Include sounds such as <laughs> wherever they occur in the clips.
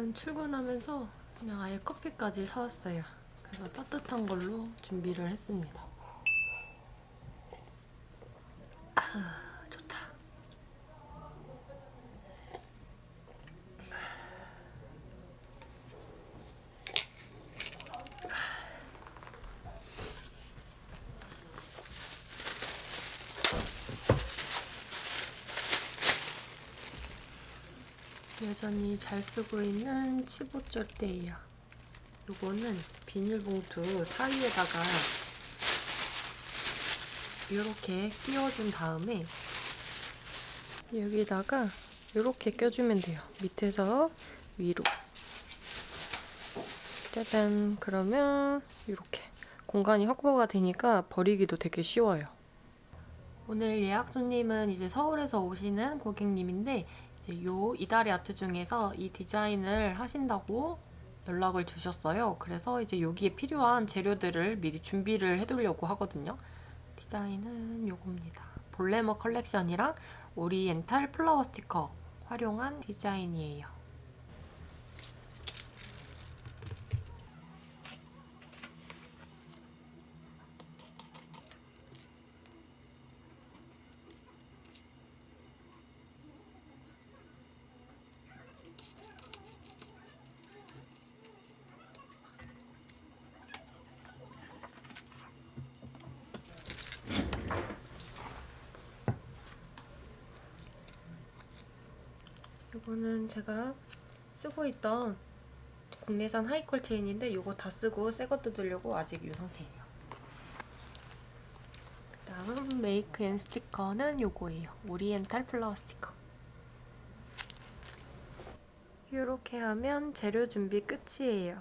오늘은 출근하면서 그냥 아예 커피까지 사왔어요. 그래서 따뜻한 걸로 준비를 했습니다. 아, 여전히 잘 쓰고 있는 15절대예요. 요거는 비닐봉투 사이에다가 이렇게 끼워준 다음에 여기다가 이렇게 껴주면 돼요. 밑에서 위로. 짜잔. 그러면 이렇게 공간이 확보가 되니까 버리기도 되게 쉬워요. 오늘 예약 손님은 이제 서울에서 오시는 고객님인데 이제 요 이다리 아트 중에서 이 디자인을 하신다고 연락을 주셨어요. 그래서 이제 여기에 필요한 재료들을 미리 준비를 해두려고 하거든요. 디자인은 요겁니다. 볼레머 컬렉션이랑 오리엔탈 플라워 스티커 활용한 디자인이에요. 이거는 제가 쓰고 있던 국내산 하이컬 체인인데 이거 다 쓰고 새 거 뜯으려고 아직 이 상태예요. 그 다음 메이크 앤 스티커는 요거예요. 오리엔탈 플라워 스티커. 이렇게 하면 재료 준비 끝이에요.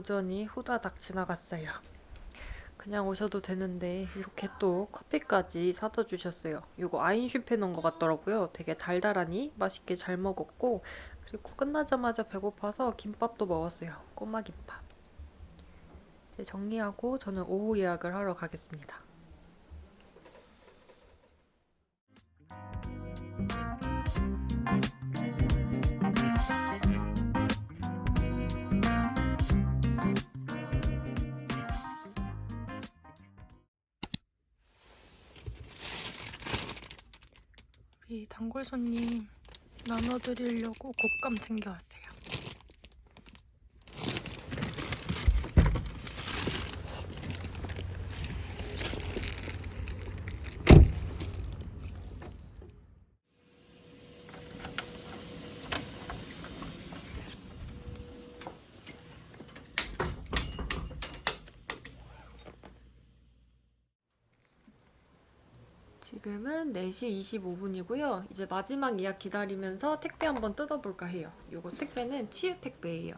오전이 후다닥 지나갔어요. 그냥 오셔도 되는데 이렇게 또 커피까지 사다 주셨어요. 이거 아인슈페 넣은 것 같더라고요. 되게 달달하니 맛있게 잘 먹었고 그리고 끝나자마자 배고파서 김밥도 먹었어요. 꼬마 김밥. 이제 정리하고 저는 오후 예약을 하러 가겠습니다. 우리 단골 손님 나눠드리려고 곶감 챙겨왔어요. 지금은 4시 25분이고요. 이제 마지막 예약 기다리면서 택배 한번 뜯어볼까 해요. 요거 택배는 치유 택배예요.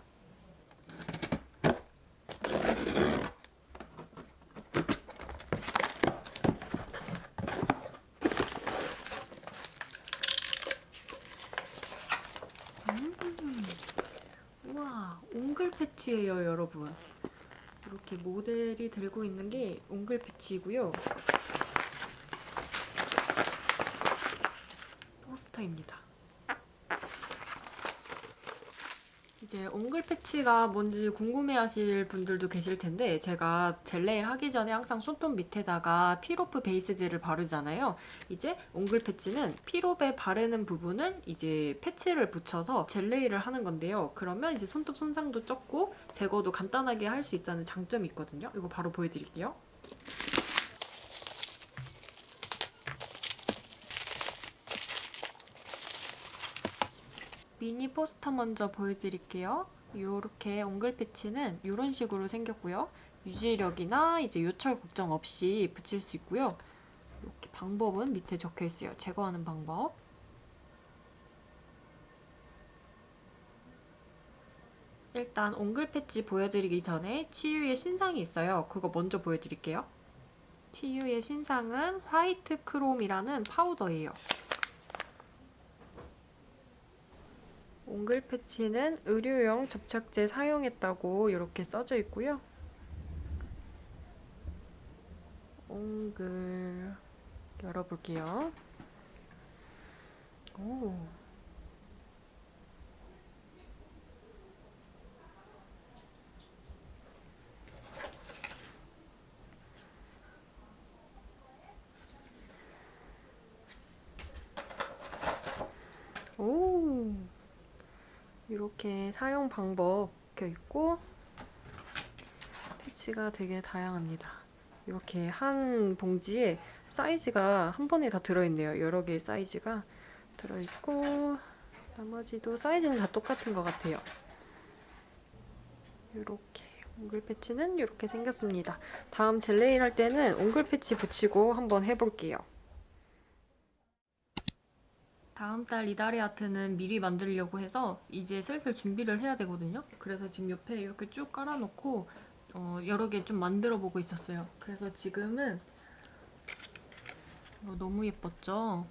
음, 우와, 옹글 패치예요, 여러분. 이렇게 모델이 들고 있는 게 옹글 패치이고요. 포스터입니다. 이제 옹글 패치가 뭔지 궁금해하실 분들도 계실 텐데 제가 젤네일 하기 전에 항상 손톱 밑에다가 피로프 베이스 젤을 바르잖아요. 이제 옹글 패치는 피로에 바르는 부분을 이제 패치를 붙여서 젤네일을 하는 건데요. 그러면 이제 손톱 손상도 적고 제거도 간단하게 할 수 있다는 장점이 있거든요. 이거 바로 보여드릴게요. 미니 포스터 먼저 보여드릴게요. 이렇게 옹글 패치는 이런 식으로 생겼고요. 유지력이나 이제 요철 걱정 없이 붙일 수 있고요. 이렇게 방법은 밑에 적혀 있어요. 제거하는 방법. 일단 옹글 패치 보여드리기 전에 치유의 신상이 있어요. 그거 먼저 보여드릴게요. 치유의 신상은 화이트 크롬이라는 파우더예요. 옹글 패치는 의료용 접착제 사용했다고 이렇게 써져 있고요. 옹글 열어볼게요. 오. 오. 이렇게 사용 방법 적혀 있고 패치가 되게 다양합니다. 이렇게 한 봉지에 사이즈가 한 번에 다 들어있네요. 여러 개의 사이즈가 들어있고 나머지도 사이즈는 다 똑같은 것 같아요. 이렇게 옹글 패치는 이렇게 생겼습니다. 다음 젤레일 할 때는 옹글 패치 붙이고 한번 해볼게요. 다음 달 이다리 아트는 미리 만들려고 해서 이제 슬슬 준비를 해야 되거든요. 그래서 지금 옆에 이렇게 쭉 깔아놓고 어, 여러 개 좀 만들어 보고 있었어요. 그래서 지금은 이거 너무 예뻤죠?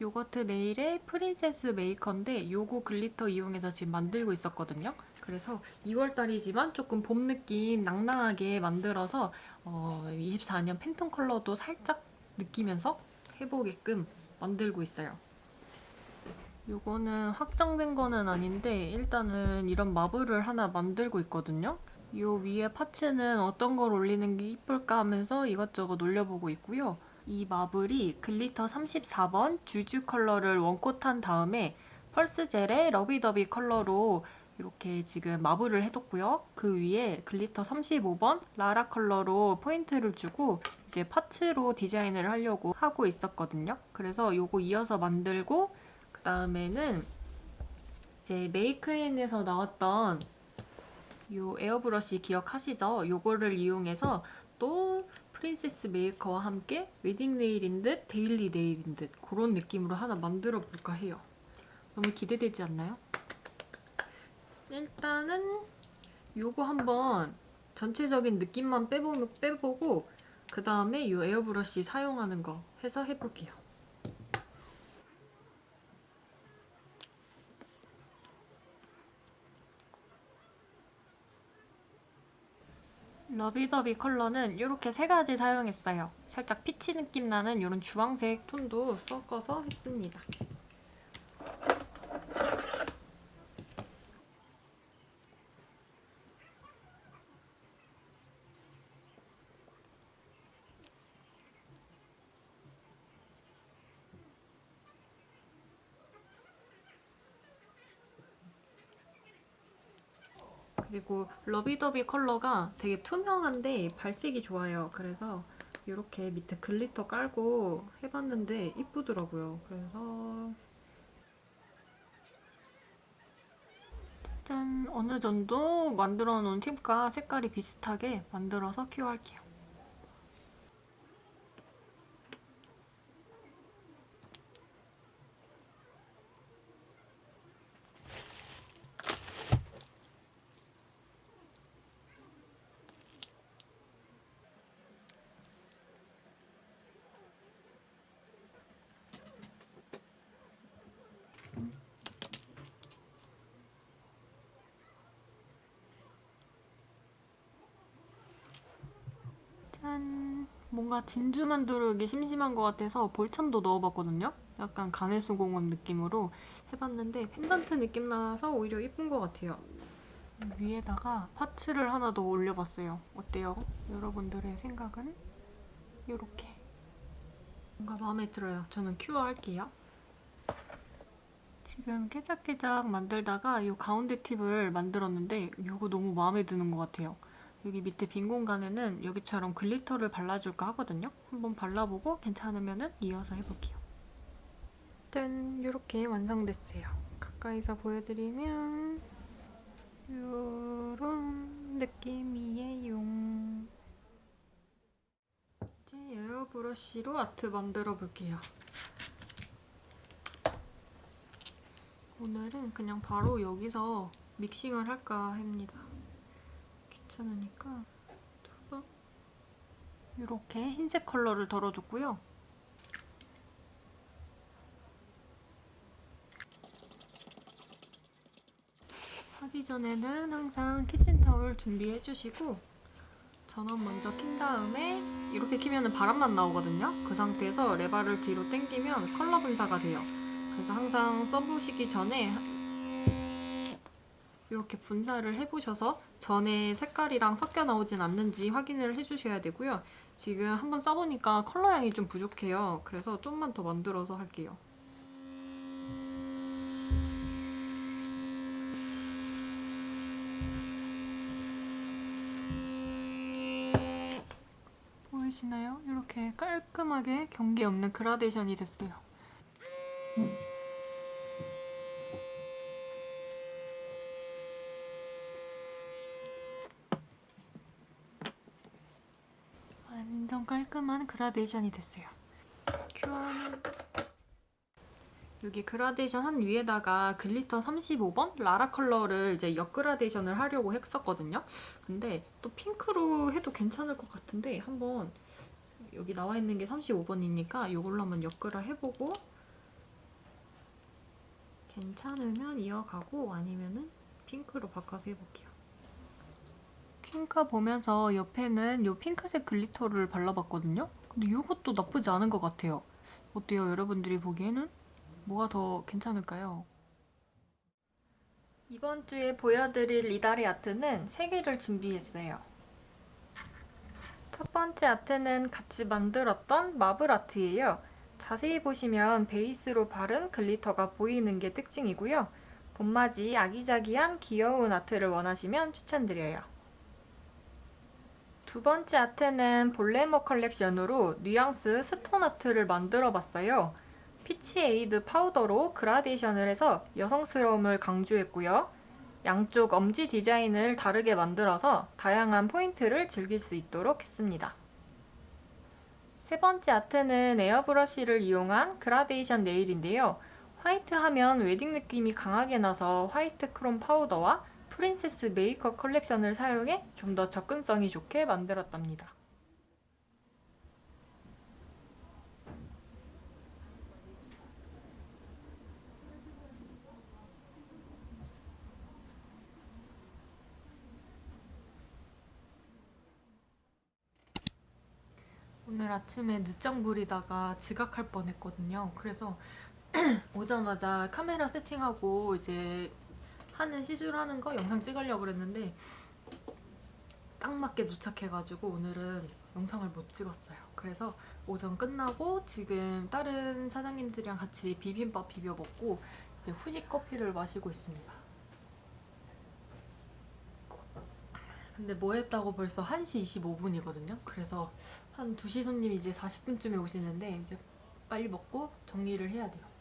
요거트 네일의 프린세스 메이커인데 요거 글리터 이용해서 지금 만들고 있었거든요. 그래서 2월달이지만 조금 봄 느낌 낭낭하게 만들어서 어, 24년 팬톤 컬러도 살짝 느끼면서 해보게끔 만들고 있어요. 요거는 확정된 거는 아닌데 일단은 이런 마블을 하나 만들고 있거든요. 요 위에 파츠는 어떤 걸 올리는 게 이쁠까 하면서 이것저것 올려보고 있고요. 이 마블이 글리터 34번 주주 컬러를 원콧한 다음에 펄스 젤의 러비더비 컬러로 이렇게 지금 마블을 해뒀고요. 그 위에 글리터 35번 라라 컬러로 포인트를 주고 이제 파츠로 디자인을 하려고 하고 있었거든요. 그래서 요거 이어서 만들고 그 다음에는 이제 메이크인에서 나왔던 요 에어브러쉬 기억하시죠? 요거를 이용해서 또 프린세스 메이커와 함께 웨딩 네일인 듯 데일리 네일인 듯 그런 느낌으로 하나 만들어 볼까 해요. 너무 기대되지 않나요? 일단은 요거 한번 전체적인 느낌만 빼보, 빼보고 그 다음에 요 에어브러쉬 사용하는 거 해서 해볼게요. 러비더비 컬러는 이렇게 세 가지 사용했어요. 살짝 피치 느낌 나는 이런 주황색 톤도 섞어서 했습니다. 그리고 러비더비 컬러가 되게 투명한데 발색이 좋아요. 그래서 이렇게 밑에 글리터 깔고 해봤는데 이쁘더라고요. 그래서 짠! 어느 정도 만들어 놓은 팁과 색깔이 비슷하게 만들어서 큐어할게요. 짠! 뭔가 진주 만두르기 심심한 것 같아서 볼참도 넣어봤거든요? 약간 가내수공원 느낌으로 해봤는데 펜던트 느낌 나서 오히려 예쁜 것 같아요. 위에다가 파츠를 하나 더 올려봤어요. 어때요? 여러분들의 생각은? 이렇게. 뭔가 마음에 들어요. 저는 큐어 할게요. 지금 깨작깨작 만들다가 이 가운데 팁을 만들었는데 이거 너무 마음에 드는 것 같아요. 여기 밑에 빈 공간에는 여기처럼 글리터를 발라줄까 하거든요. 한번 발라보고 괜찮으면 이어서 해볼게요. 짠! 이렇게 완성됐어요. 가까이서 보여드리면 이런 느낌이에요. 이제 에어 브러쉬로 아트 만들어 볼게요. 오늘은 그냥 바로 여기서 믹싱을 할까 합니다. 귀찮으니까 두번 이렇게 흰색 컬러를 덜어줬고요. 하기 전에는 항상 키친타올 준비해 주시고 전원 먼저 킨 다음에 이렇게 키면 바람만 나오거든요. 그 상태에서 레바를 뒤로 당기면 컬러 분사가 돼요. 그래서 항상 써보시기 전에 이렇게 분사를 해보셔서 전에 색깔이랑 섞여 나오진 않는지 확인을 해주셔야 되고요. 지금 한번 써보니까 컬러 양이 좀 부족해요. 그래서 좀만 더 만들어서 할게요. 보이시나요? 이렇게 깔끔하게 경계 없는 그라데이션이 됐어요. 완전 깔끔한 그라데이션이 됐어요. 큐안. 여기 그라데이션 한 위에다가 글리터 35번 라라 컬러를 이제 역 그라데이션을 하려고 했었거든요. 근데 또 핑크로 해도 괜찮을 것 같은데 한번 여기 나와 있는 게 35번이니까 이걸로 한번 엮으라 해보고 괜찮으면 이어가고 아니면은 핑크로 바꿔서 해볼게요. 핑크 보면서 옆에는 이 핑크색 글리터를 발라봤거든요. 근데 이것도 나쁘지 않은 것 같아요. 어때요? 여러분들이 보기에는? 뭐가 더 괜찮을까요? 이번 주에 보여드릴 이달의 아트는 3개를 준비했어요. 첫 번째 아트는 같이 만들었던 마블 아트예요. 자세히 보시면 베이스로 바른 글리터가 보이는 게 특징이고요. 봄맞이 아기자기한 귀여운 아트를 원하시면 추천드려요. 두 번째 아트는 볼레머 컬렉션으로 뉘앙스 스톤 아트를 만들어 봤어요. 피치 에이드 파우더로 그라데이션을 해서 여성스러움을 강조했고요. 양쪽 엄지 디자인을 다르게 만들어서 다양한 포인트를 즐길 수 있도록 했습니다. 세 번째 아트는 에어브러쉬를 이용한 그라데이션 네일인데요. 화이트 하면 웨딩 느낌이 강하게 나서 화이트 크롬 파우더와 프린세스 메이크업 컬렉션을 사용해 좀 더 접근성이 좋게 만들었답니다. 오늘 아침에 늦장 부리다가 지각할 뻔했거든요. 그래서 <clears throat> 오자마자 카메라 세팅하고 이제 하는 시술하는 거 영상 찍으려고 그랬는데 딱 맞게 도착해가지고 오늘은 영상을 못 찍었어요. 그래서 오전 끝나고 지금 다른 사장님들이랑 같이 비빔밥 비벼 먹고 이제 후식 커피를 마시고 있습니다. 근데 뭐 했다고 벌써 1시 25분이거든요. 그래서 한 2시 손님이 이제 40분쯤에 오시는데 이제 빨리 먹고 정리를 해야 돼요.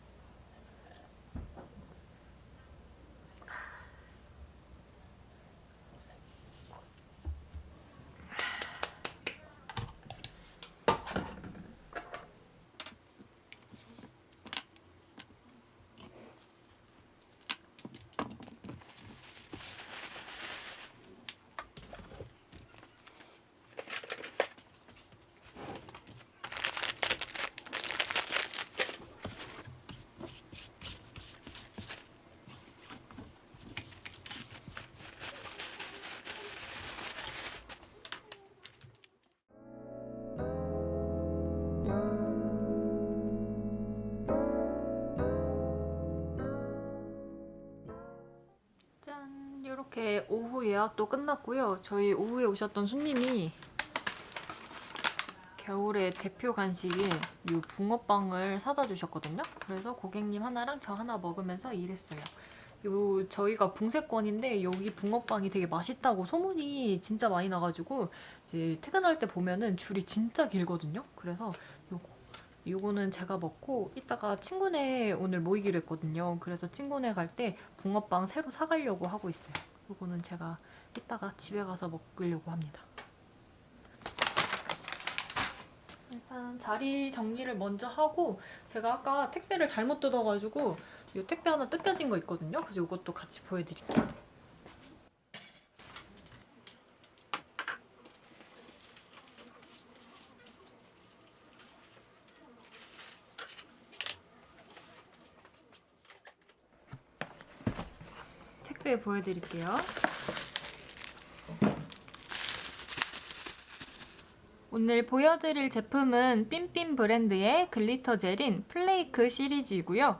오후 예약도 끝났고요. 저희 오후에 오셨던 손님이 겨울의 대표 간식인 이 붕어빵을 사다 주셨거든요. 그래서 고객님 하나랑 저 하나 먹으면서 일했어요. 요 저희가 붕세권인데 여기 붕어빵이 되게 맛있다고 소문이 진짜 많이 나가지고 이제 퇴근할 때 보면은 줄이 진짜 길거든요. 그래서 요거 요거는 제가 먹고 이따가 친구네 오늘 모이기로 했거든요. 그래서 친구네 갈 때 붕어빵 새로 사가려고 하고 있어요. 요거는 제가 이따가 집에 가서 먹으려고 합니다. 일단 자리 정리를 먼저 하고 제가 아까 택배를 잘못 뜯어가지고 이 택배 하나 뜯겨진 거 있거든요. 그래서 이것도 같이 보여드릴게요. 보여드릴게요. 오늘 보여드릴 제품은 삠삠 브랜드의 글리터 젤인 플레이크 시리즈이고요.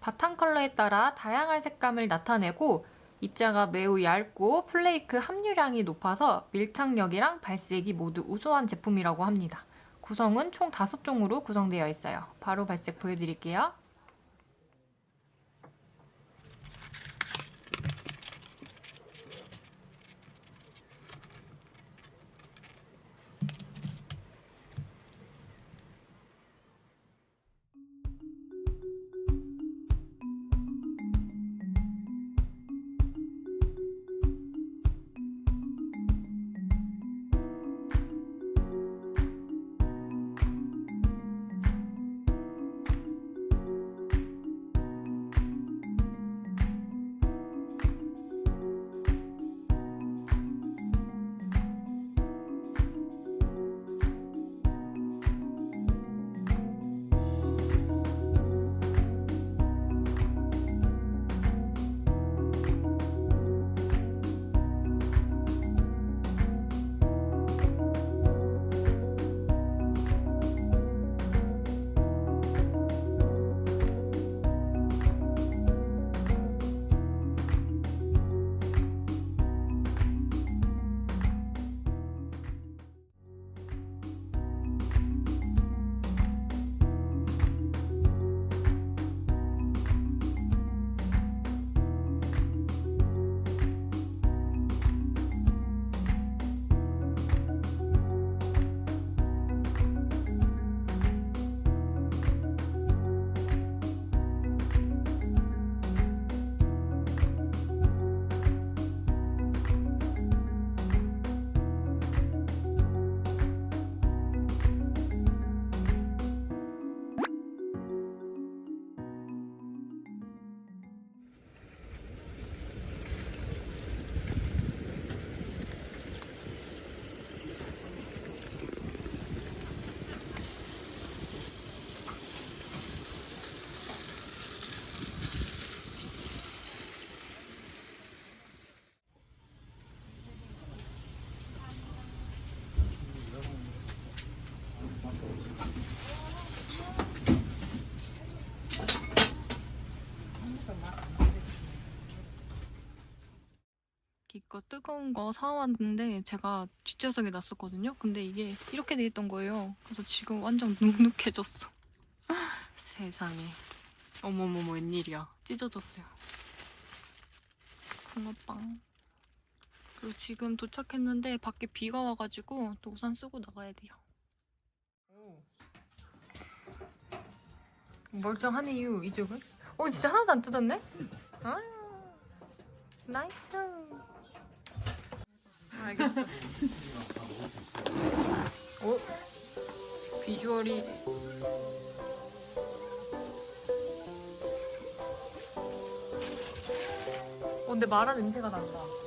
바탕 컬러에 따라 다양한 색감을 나타내고 입자가 매우 얇고 플레이크 함유량이 높아서 밀착력이랑 발색이 모두 우수한 제품이라고 합니다. 구성은 총 5종으로 구성되어 있어요. 바로 발색 보여드릴게요. 기껏 뜨거운 거 사왔는데 제가 뒷좌석에 놨었거든요. 근데 이게 이렇게 돼 있던 거예요. 그래서 지금 완전 눅눅해졌어. <laughs> 세상에. 어머머머 웬일이야. 찢어졌어요. 붕어빵. 그리고 지금 도착했는데 밖에 비가 와가지고 또 우산 쓰고 나가야 돼요. 멀쩡하네요 이쪽은. 어 진짜 하나도 안 뜯었네? 아 나이스. 알겠어. 어? 비주얼이 어, 근데 마라 냄새가 난다.